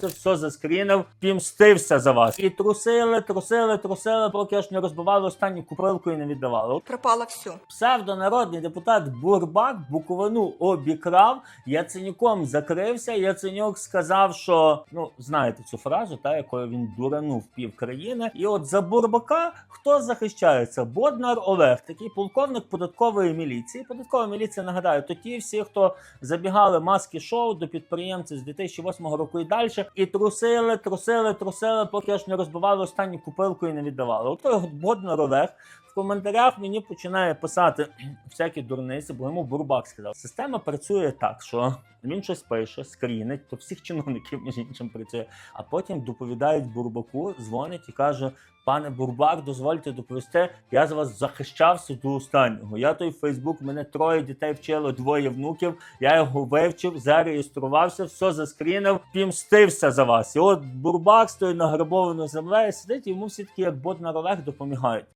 Це все заскрінив, пімстився за вас. І трусили, трусили, трусили, поки аж не розбивали останню купилку і не віддавали. Пропало все. Псевдонародний депутат Бурбак Буковину обікрав, Яценюком закрився. Яценюк сказав, що ну знаєте цю фразу, та якою він дуранув пів країни. І от за Бурбака хто захищається? Боднар Олег, такий полковник податкової міліції. Податкова міліція нагадаю, то ті всі, хто забігали маски шоу до підприємців з 2008 року і далі, і трусили, трусили, трусили, поки аж не розбивали останню купилку і не віддавали. От от Боднар в коментарях мені починає писати всякі дурниці, бо йому Бурбак сказав. Система працює так, що він щось пише, скрінить, то всіх чиновників між іншим працює. А потім доповідають Бурбаку, дзвонить і каже: Пане Бурбак, дозвольте доповісти, я за вас захищався до останнього. Я той Фейсбук, мене троє дітей вчило, двоє внуків. Я його вивчив, зареєструвався, все заскрінив, пімстився за вас. І от Бурбак з тою награбованою землею сидить, і йому всі такі, як бот на ролех допомагають.